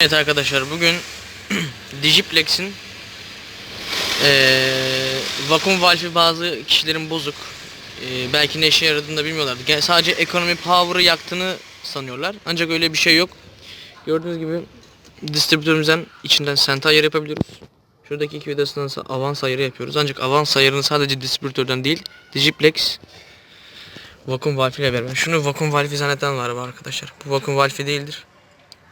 Evet arkadaşlar bugün Digiplex'in eee vakum valfi bazı kişilerin bozuk. Eee, belki ne işe yaradığını da bilmiyorlardı. Gen- Sadece ekonomi power'ı yaktığını sanıyorlar. Ancak öyle bir şey yok. Gördüğünüz gibi distribütörümüzden içinden sent ayarı yapabiliyoruz. Şuradaki iki vidasından avans ayarı yapıyoruz. Ancak avans ayarını sadece distribütörden değil Digiplex vakum valfi ile beraber. Şunu vakum valfi zanneden var bu arkadaşlar. Bu vakum valfi değildir.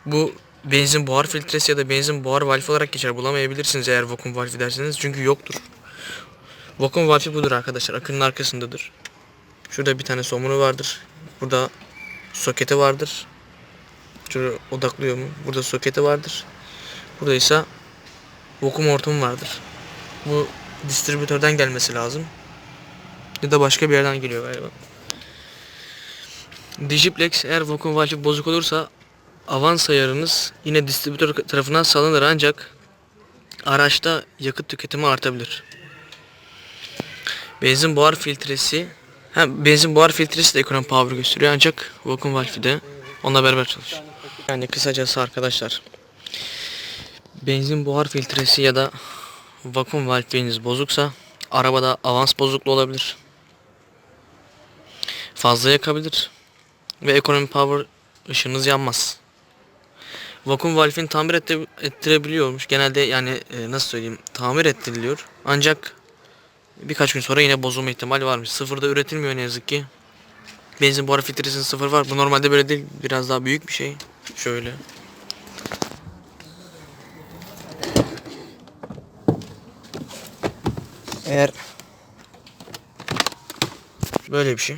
Bu benzin buhar filtresi ya da benzin buhar valfi olarak geçer. Bulamayabilirsiniz eğer vakum valfi derseniz. Çünkü yoktur. Vakum valfi budur arkadaşlar. Akünün arkasındadır. Şurada bir tane somunu vardır. Burada soketi vardır. Şurada odaklıyor mu? Burada soketi vardır. Burada ise vakum hortumu vardır. Bu distribütörden gelmesi lazım. Ya da başka bir yerden geliyor galiba. Digiplex eğer vakum valfi bozuk olursa avans ayarınız yine distribütör tarafından salınır ancak araçta yakıt tüketimi artabilir. Benzin buhar filtresi ha, benzin buhar filtresi de ekonomi power gösteriyor ancak vakum valfi de onunla beraber çalışıyor. Yani kısacası arkadaşlar benzin buhar filtresi ya da vakum valfiniz bozuksa arabada avans bozukluğu olabilir. Fazla yakabilir ve ekonomi power ışığınız yanmaz. Vakum valfini tamir ette- ettirebiliyormuş. Genelde yani e, nasıl söyleyeyim tamir ettiriliyor. Ancak birkaç gün sonra yine bozulma ihtimali varmış. Sıfırda üretilmiyor ne yazık ki. Benzin buhar filtresinin sıfır var. Bu normalde böyle değil. Biraz daha büyük bir şey. Şöyle. Eğer böyle bir şey.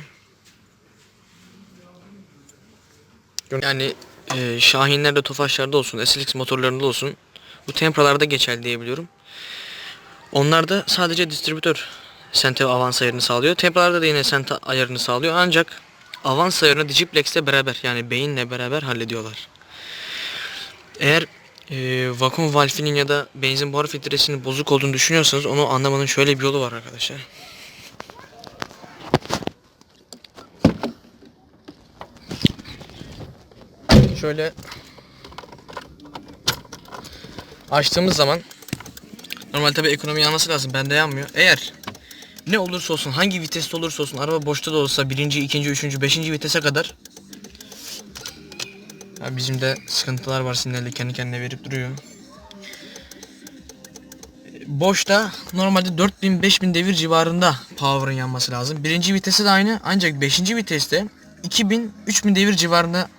Yani e, Şahinlerde, Tofaşlarda olsun, SLX motorlarında olsun bu Tempra'larda geçerli diyebiliyorum. Onlarda sadece distribütör sente avans ayarını sağlıyor. Tempra'larda da yine sente ayarını sağlıyor. Ancak avans ayarını Digiplex'le beraber yani beyinle beraber hallediyorlar. Eğer e, vakum valfinin ya da benzin buhar filtresinin bozuk olduğunu düşünüyorsanız onu anlamanın şöyle bir yolu var arkadaşlar. Şöyle açtığımız zaman normal tabi ekonomi yanması lazım. Bende yanmıyor. Eğer ne olursa olsun hangi viteste olursa olsun araba boşta da olsa birinci, ikinci, üçüncü, beşinci vitese kadar ya bizim de sıkıntılar var sinyalde kendi kendine verip duruyor. Boşta normalde 4000 5000 devir civarında power'ın yanması lazım. Birinci vitesi de aynı ancak beşinci viteste 2000 3000 devir civarında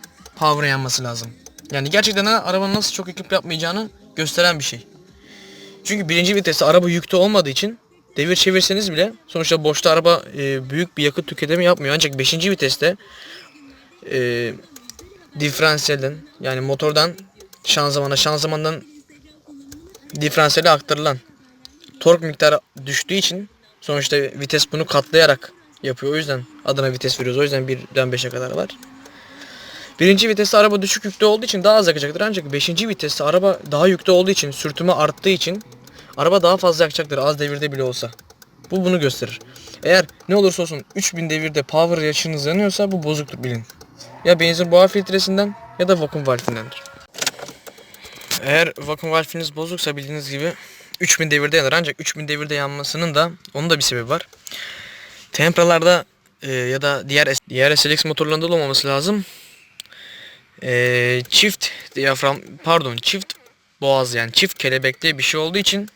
power'ın yanması lazım. Yani gerçekten de arabanın nasıl çok ekip yapmayacağını gösteren bir şey. Çünkü birinci viteste araba yükte olmadığı için devir çevirseniz bile sonuçta boşta araba e, büyük bir yakıt tüketimi yapmıyor. Ancak 5. viteste e, diferansiyelden yani motordan şanzımana şanzımandan diferansiyele aktarılan tork miktarı düştüğü için sonuçta vites bunu katlayarak yapıyor. O yüzden adına vites veriyoruz. O yüzden 1'den 5'e kadar var. Birinci viteste araba düşük yükte olduğu için daha az yakacaktır. Ancak beşinci viteste araba daha yükte olduğu için, sürtünme arttığı için araba daha fazla yakacaktır az devirde bile olsa. Bu bunu gösterir. Eğer ne olursa olsun 3000 devirde power yaşınız yanıyorsa bu bozuktur bilin. Ya benzin buhar filtresinden ya da vakum valfindendir. Eğer vakum valfiniz bozuksa bildiğiniz gibi 3000 devirde yanar ancak 3000 devirde yanmasının da onun da bir sebebi var. Tempralarda e, ya da diğer diğer SLX motorlarında da olmaması lazım. E, çift diyafram pardon çift boğaz yani çift kelebekli bir şey olduğu için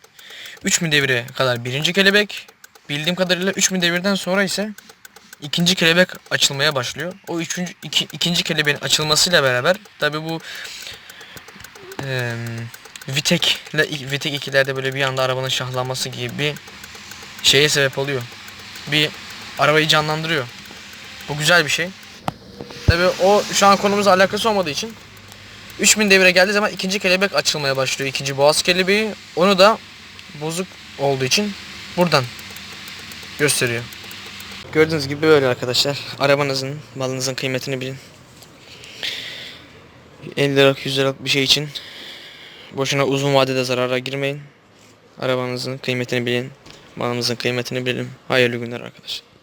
3000 devire kadar birinci kelebek bildiğim kadarıyla 3000 devirden sonra ise ikinci kelebek açılmaya başlıyor. O üçüncü, iki, ikinci kelebeğin açılmasıyla beraber tabi bu eee Vitek Vitek ikilerde böyle bir anda arabanın şahlanması gibi bir şeye sebep oluyor. Bir arabayı canlandırıyor. Bu güzel bir şey. Tabi o şu an konumuzla alakası olmadığı için 3000 devire geldiği zaman ikinci kelebek açılmaya başlıyor. ikinci boğaz kelebeği. Onu da bozuk olduğu için buradan gösteriyor. Gördüğünüz gibi böyle arkadaşlar. Arabanızın, malınızın kıymetini bilin. 50 liralık 100 liralık bir şey için boşuna uzun vadede zarara girmeyin. Arabanızın kıymetini bilin. Malınızın kıymetini bilin. Hayırlı günler arkadaşlar.